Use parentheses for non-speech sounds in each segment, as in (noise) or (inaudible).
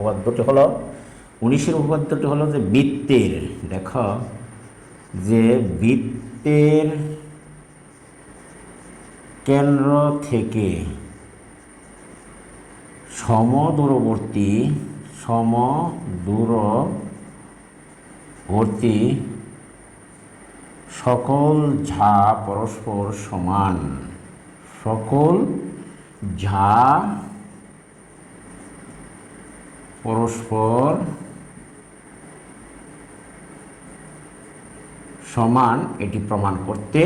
উপপাদ্যটি হলো, উনিশের উপপাদ্যটি হলো যে বৃত্তের, দেখো, যে বৃত্তের কেন্দ্র থেকে সমদূরবর্তী সমদূরবর্তী সকল ঝা পরস্পর সমান, সকল ঝা পরস্পর সমান এটি প্রমাণ করতে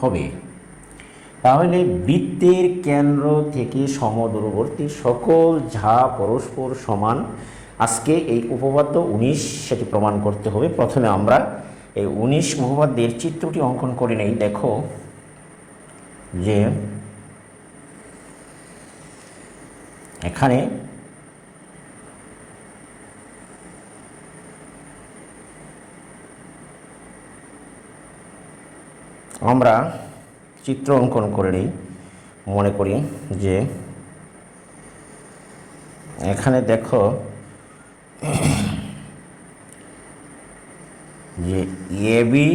হবে। তাহলে বৃত্তের কেন্দ্র থেকে সমদূরবর্তী সকল ঝা পরস্পর সমান, আজকে এই উপপাদ্য উনিশ, সেটি প্রমাণ করতে হবে। প্রথমে আমরা এই উনিশ উপপাদ্যের চিত্রটি অঙ্কন করে নেই। দেখো যে এখানে আমরা চিত্র অঙ্কন করে নিই, মনে করি যে এখানে দেখো যে এবি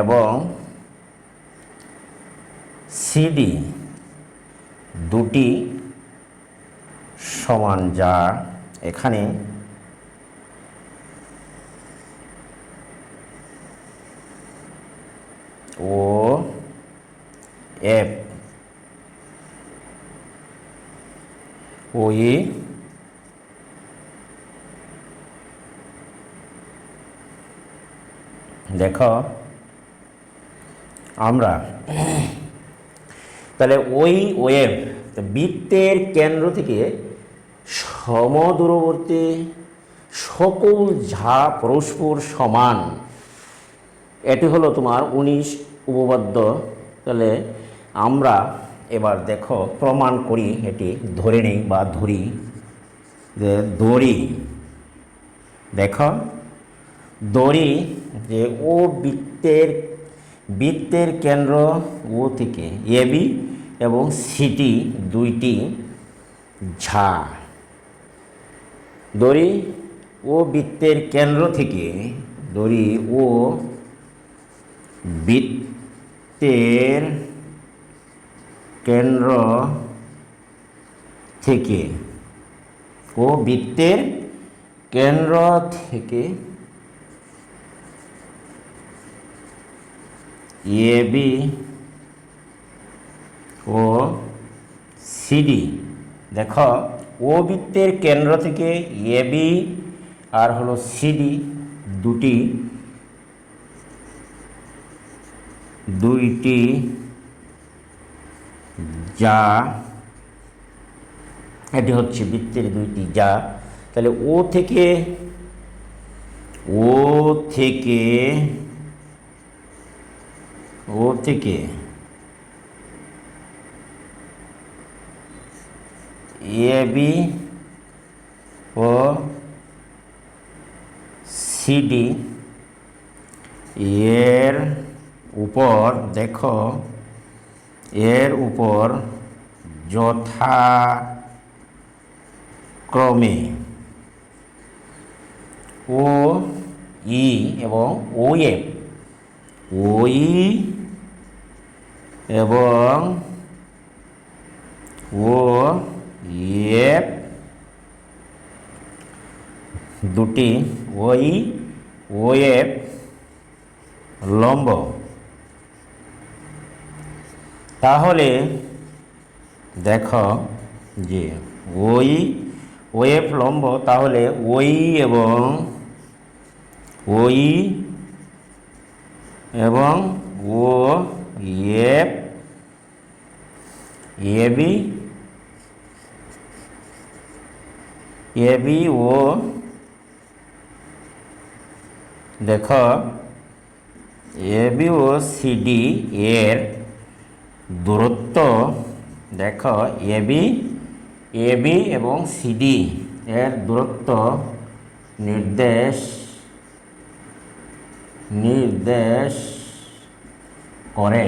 এবং সিডি দুটি সমান যা এখানে ও, এফ ওই দেখো, আমরা, তাহলে ওই ওয়েভ বৃত্তের কেন্দ্র থেকে সমদূরবর্তী সকল ঝা পরস্পর সমান। এটি হলো তোমার উনিশ উপপাদ্য, তাহলে আমরা এবার দেখো, প্রমাণ করি এটি, ধরে নেই বা ধরি, যে দড়ি, দেখো, দড়ি যে ও বৃত্তের বৃত্তের কেন্দ্র ও থেকে এবি এবং সিটি দুইটি ঝা। দড়ি ও বৃত্তের কেন্দ্র থেকে দড়ি ও বৃত্তের কেন্দ্র থেকে ও বৃত্তের কেন্দ্র থেকে এবি ও সিডি দেখো, ও বৃত্তের কেন্দ্র থেকে এবি আর হলো সিডি দুটি দুইটি যা, এটি হচ্ছে বৃত্তের দুইটি যা। তাহলে ও থেকে ও থেকে ও থেকে এবি ও সিডি এর উপর দেখো, এর উপর যথাক্রমে ও, ই এবং ও এফ ওই এবং ও এফ দুটি ওই ও এফ লম্ব। তাহলে দেখো যে ওই ওয়েফ লম্ব তাহলে ওই এবং ওই এবং O F AB AB O. দেখো এবি ও সিডি এর দূরত্ব, দেখো এবি এবি এবং সিডি এর দূরত্ব নির্দেশ নির্দেশ করে।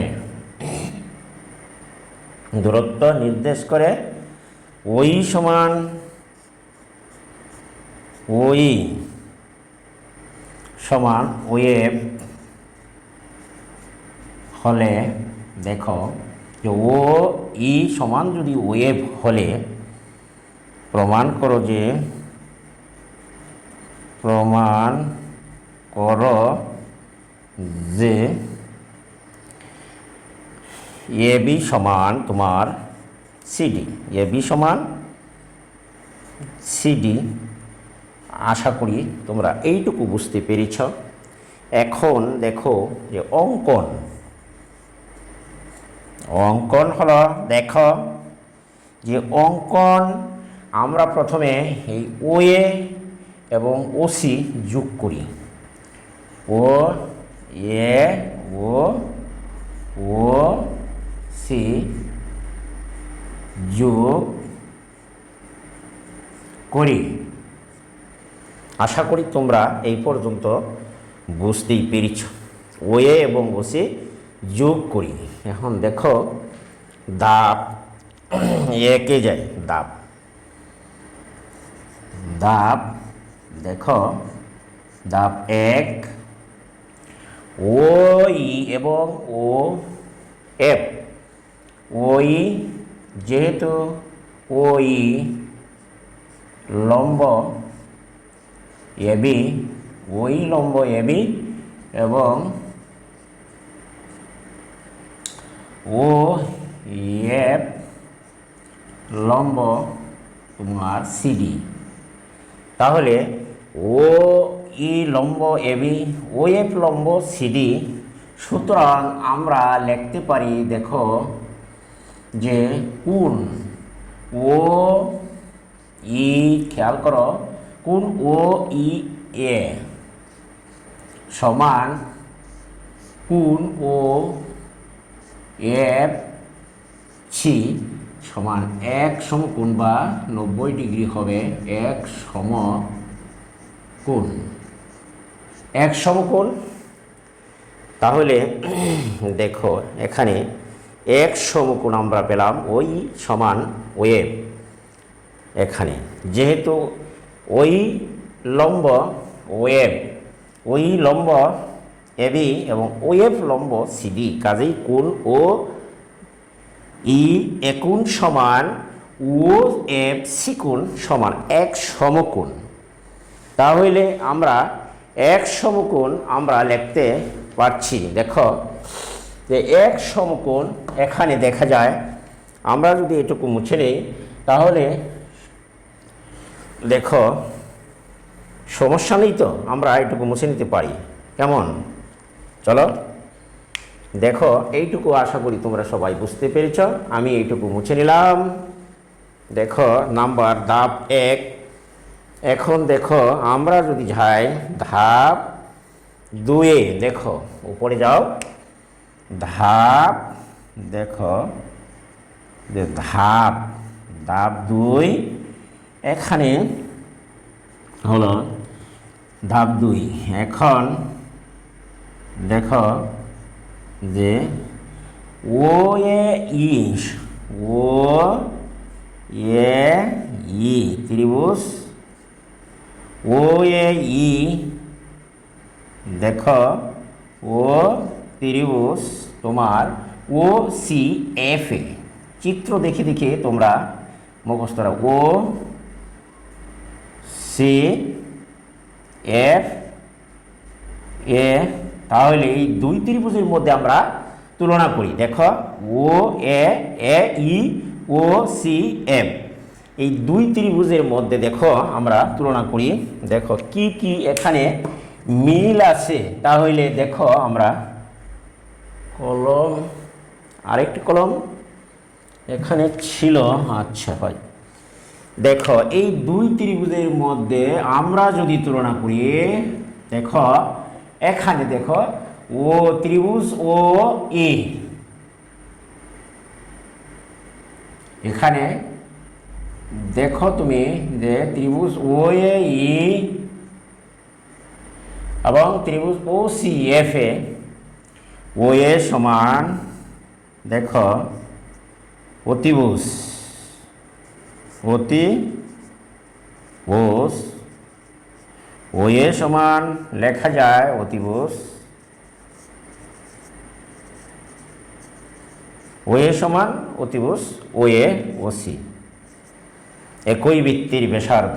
দূরত্ব নির্দেশ করে ওই সমান ওই সমান ওয়েভ হলে, দেখো যে ও, ই সমান যদি ওয়েভ হলে, প্রমাণ করো যে, প্রমাণ কর যে, এ বি সমান তোমার সিডি এ বি সমান সিডি আশা করি তোমরা এইটুকু বুঝতে পেরেছ। এখন দেখো যে অঙ্কন অঙ্কন হলো, দেখো, যে অঙ্কন আমরা প্রথমে এই ওয়ে এবং ওসি যোগ করি। ও এ ও ও সি যোগ করি। আশা করি তোমরা এই পর্যন্ত বুঝতেই পেরেছ। ওয়ে এবং ওসি যোগ করি। এখন দেখো দাপ একে যায়? দাপ দাপ দেখো, দাব এক, ও ই এবং ও এফ। ওই যেহেতু ওই লম্ব এবি ওই লম্ব এবি এবং ও এফ লম্ব তোমার সিডি তাহলে ও ই লম্ব এবি ও এফ লম্ব সিডি সুতরাং আমরা লিখতে পারি, দেখো, যে কোন ও ই, খেয়াল করো কোন ও ই এ সমান কোন ও এফ সি সমান এক সমকোণ বা নব্বই ডিগ্রি হবে এক সম কোণ। এক সমকোণ তাহলে (clears throat) দেখো, এখানে এক সমকোণ আমরা পেলাম ওই সমান ওয়েভ এখানে যেহেতু ওই লম্ব ওয়েভ ওই লম্ব এবি এবং ওয়েভ লম্ব সিডি কাজেই কোণ ও ই একুণ সমান ও, এফ সিকুণ সমান এক সমকোণ। তাহলে আমরা এক সমকোণ আমরা লিখতে পারছি। দেখো যে এক সমকোণ এখানে দেখা যায়, আমরা যদি এটুকু মুছে নিই, তাহলে দেখো সমস্যা নেই তো, আমরা এটুকু মুছে নিতে পারি। কেমন? চলো। দেখো, এইটুকু আশা করি তোমরা সবাই বুঝতে পেরেছ। আমি এইটুকু মুছে নিলাম। দেখো, নাম্বার, ধাপ এক। এখন দেখো, আমরা যদি যাই, ধাপ দুয়ে দেখো, উপরে যাও। ধাপ, দেখো, যে ধাপ ধাপ দুই, এখানে হলো ধাপ দুই। এখন দেখো যে ও এ ইস ও এ ই, ত্রিভুজ। ও এ ই, দেখো ও ত্রিভুজ তোমার ও সি এফ এ। চিত্র দেখে দেখে তোমরা মুখস্থ রাখো ও সি এফ এ তাহলে এই দুই ত্রিভুজের মধ্যে আমরা তুলনা করি। দেখো, ও, এ এ, ই, ও, সি, এম। এই দুই ত্রিভুজের মধ্যে দেখো, আমরা তুলনা করি। দেখো, কি কি এখানে মিল আছে? তাহলে দেখো, আমরা কলম, আরেকটি কলম এখানে ছিল। আচ্ছা হয়। দেখো, এই দুই ত্রিভুজের মধ্যে আমরা যদি তুলনা করি, দেখো এখানে দেখো, ও ত্রিভুজ, ও এ। এখানে দেখো তুমি যে ত্রিভুজ ও এ, ই এবং ত্রিভুজ ও সি, এফ এ। ও এ সমান, দেখো, অতিভুজ অতি বোস ও এ সমান লেখা যায় অতিভুজ। ও এ সমান অতিভুজ, ওয়ে এ ও সি একই বৃত্তির ব্যাসার্ধ।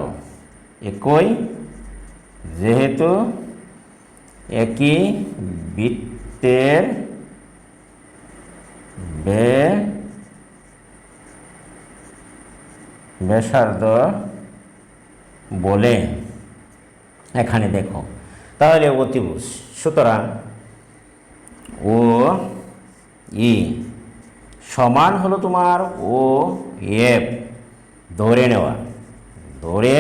একই, যেহেতু একই বৃত্তের বে ব্যাসার্ধ বলে। এখানে দেখো। তাহলে অতিভুজ। সুতরাং ও ই সমান হলো তোমার ও এফ। ধরে নেওয়া। ধরে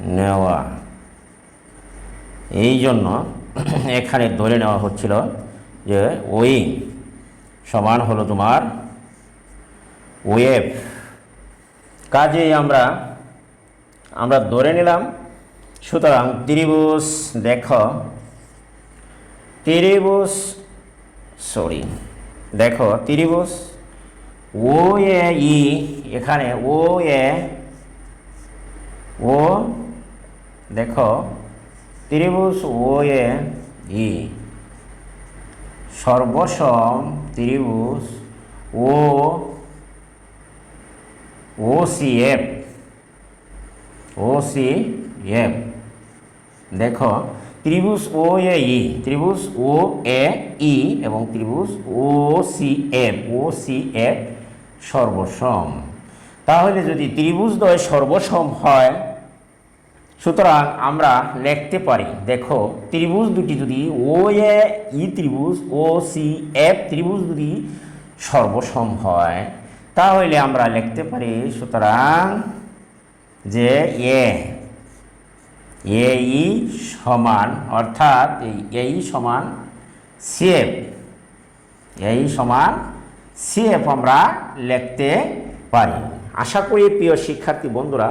নেওয়া। এই জন্য (clears throat) এখানে ধরে নেওয়া হচ্ছিল যে ওই সমান হলো তোমার ওয়েভ কাজেই আমরা আমরা ধরে নিলাম সুতরাং ত্রিভুজ দেখ। ত্রিভুজ সরি দেখো, ত্রিভুজ, ও এ ই, এখানে ও এ, ও, দেখো, ত্রিভুজ ও এ ই। সর্বসম ত্রিভুজ O O C F, O C F. দেখো, ত্রিভুজ ও এ ই ত্রিভুজ ও এ ই এবং ত্রিভুজ O C F O C F সর্বসম। তাহলে যদি ত্রিভুজদ্বয় সর্বসম হয়, সুতরাং আমরা লিখতে পারি, দেখো, ত্রিভুজ দুটি যদি ও এ ই ত্রিভুজ ও সি এফ ত্রিভুজ যদি সর্বসম হয়, তাহলে আমরা লিখতে পারি সুতরাং যে এ এ ই সমান, অর্থাৎ এই এই সমান সিএফ এই সমান সিএফ আমরা লিখতে পারি। আশা করি প্রিয় শিক্ষার্থী বন্ধুরা,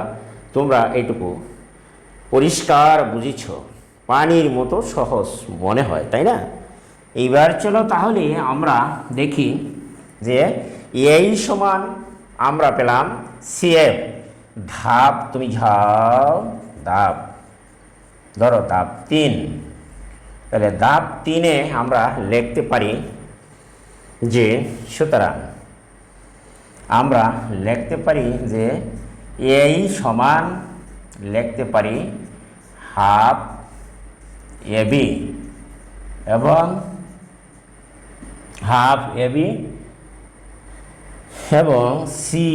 তোমরা এইটুকু পরিষ্কার বুঝেছ। পানির মতো সহজ মনে হয়, তাই না? এইবার চলো তাহলে আমরা দেখি যে এই সমান আমরা পেলাম সিএফ ধাপ, তুমি ঝাও, ধাপ। ধরো ধাপ তিন। তাহলে ধাপ তিনে আমরা লিখতে পারি যে, সুতরাং আমরা লিখতে পারি যে এই সমান লিখতে পারি হাফ এবি এবং হাফ এবি এবং সি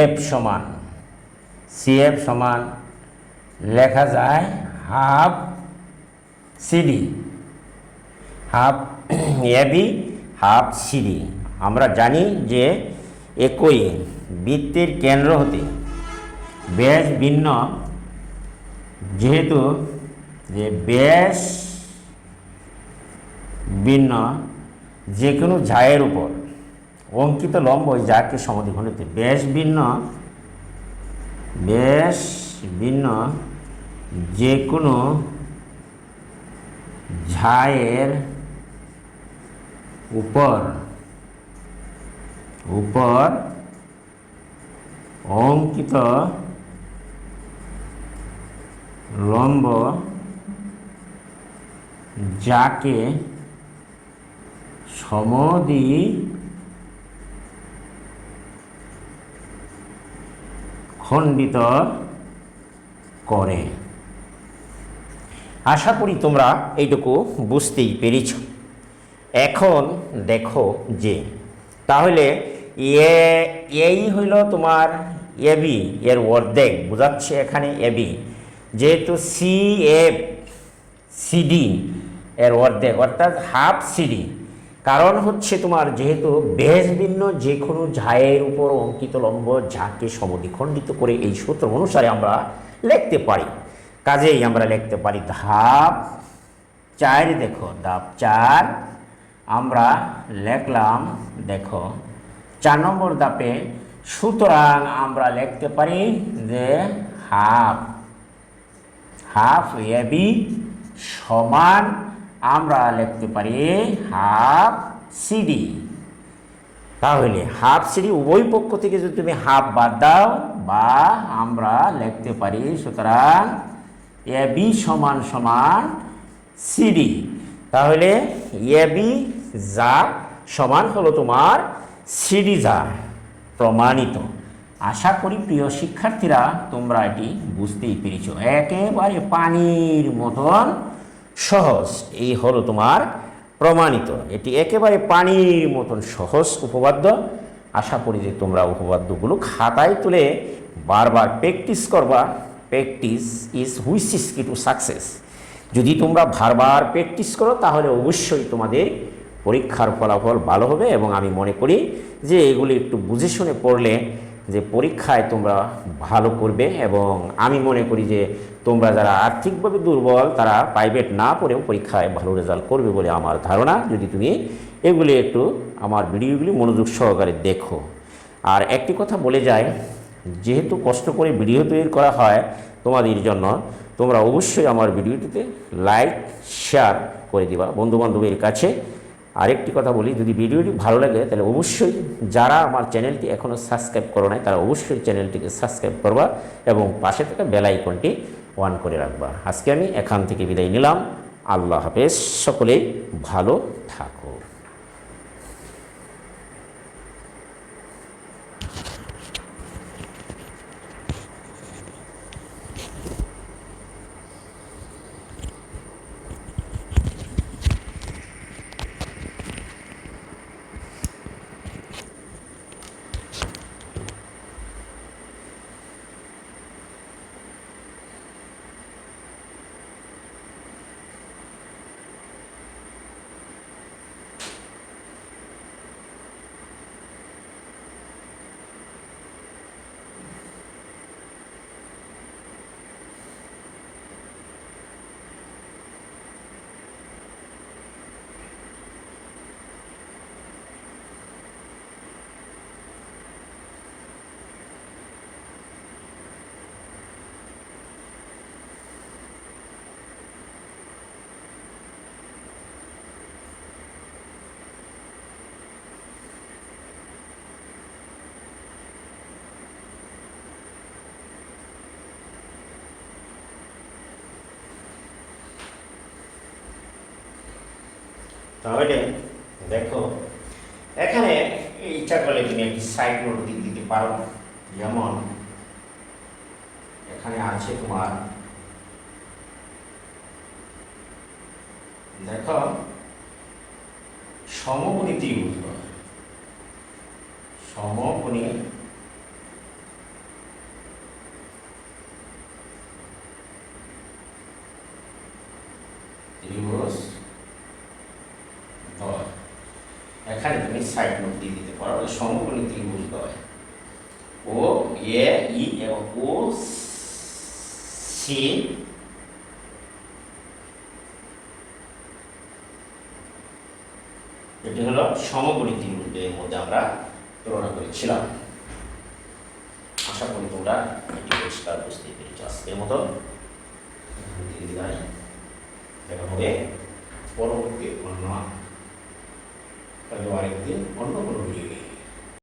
এফ সমান। সি এফ সমান লেখা যায় half CD, half (clears throat) AB half CD. আমরা জানি যে একই বৃত্তের কেন্দ্র হতে ব্যাস ভিন্ন। যেহেতু যে ব্যাস ভিন্ন যে কোনো ঝায়ের উপর, অঙ্কিত লম্ব যাকে সমদ্বিখণ্ডিত ব্যাস ভিন্ন ব্যাস ভিন্ন যে কোনো ঝায়ের উপর উপর অঙ্কিত লম্ব যাকে সমদি খণ্ডিত করে। আশা করি তোমরা এইটুকু বুঝতেই পেরেছ। এখন দেখো যে, তাহলে এ, এই হইল তোমার এবি এর অর্ধেক, বোঝাচ্ছে এখানে এবি যেহেতু সি এফ সিডি এর অর্ধেক, অর্থাৎ হাফ সিডি কারণ হচ্ছে তোমার যেহেতু বেশ ভিন্ন যে কোনো ঝায়ের উপর অঙ্কিত লম্ব ঝাঁকে সমদ্বিখণ্ডিত করে এই সূত্র অনুসারে আমরা লিখতে পারি। কাজেই আমরা লিখতে পারি ধাপ চার, দেখো, ধাপ চার, আমরা লিখলাম, দেখো, চার নম্বর ধাপে সুতরাং আমরা লিখতে পারি যে হাফ হাফ এবি সমান আমরা লিখতে পারি হাফ সিডি তাহলে হাফ সিডি উভয় পক্ষ থেকে যদি তুমি হাফ বাদ দাও, বা আমরা লিখতে পারি সুতরাং এ বি সমান সমান সিডি তাহলে এবি যা সমান হলো তোমার সিডি যা প্রমাণিত। আশা করি প্রিয় শিক্ষার্থীরা তোমরা এটি বুঝতেই পেরেছ। একেবারে পানির মতন সহজ এই হলো তোমার প্রমাণিত। এটি একেবারে পানির মতন সহজ উপপাদ্য। আশা করি যে তোমরা উপপাদ্যগুলো খাতায় তুলে বারবার প্র্যাকটিস করবা। Practice is which is key to success যদি তোমরা বারবার প্র্যাকটিস করো, তাহলে অবশ্যই তোমাদের পরীক্ষার ফলাফল ভালো হবে এবং আমি মনে করি যে এগুলি একটু বুঝে শুনে পড়লে যে পরীক্ষায় তোমরা ভালো করবে এবং আমি মনে করি যে তোমরা যারা আর্থিকভাবে দুর্বল, তারা প্রাইভেট না পড়েও পরীক্ষায় ভালো রেজাল্ট করবে বলে আমার ধারণা। যদি তুমি এগুলি একটু আমার ভিডিওগুলি মনোযোগ সহকারে দেখো। আর একটি কথা বলে যায় যেহেতু কষ্ট করে ভিডিও তৈরি করা হয় তোমাদের জন্য, তোমরা অবশ্যই আমার ভিডিওটিতে লাইক শেয়ার করে দিবা। বন্ধুবান্ধবের কাছে আরেকটি কথা বলি, যদি ভিডিওটি ভালো লাগে, তাহলে অবশ্যই যারা আমার চ্যানেলটি এখনও সাবস্ক্রাইব করো নাই, তারা অবশ্যই চ্যানেলটিকে সাবস্ক্রাইব করবা এবং পাশে থাকা বেল আইকনটি অন করে রাখবা। আজকে আমি এখান থেকে বিদায় নিলাম। আল্লাহ হাফেজ। সকলেই ভালো থাকো। তাহলে দেখো, এখানে ইচ্ছা করলে তুমি একটি সাইড নোট দিক দিতে পারো। যেমন, এখানে আছে তোমার, দেখো সমকোণী ত্রিভুজ সমকোণী ত্রিভুজ হয় এখানে তুমি সাইড নোট দিয়ে দিতে পারো সমকোণী ত্রিভুজ হয় ও, এ, ই এবং ও, সি, এটি হলো সমকোণী ত্রিভুজের মধ্যে আমরা তুলনা করেছিলাম। আশা করি তোমরা এটি পরিষ্কার বুঝতে পেরেছ আজকের মতো। দেখা হবে পরবর্তী অন্য হয়তো আরেকদিন অন্য কোনো ভিডিও নিয়ে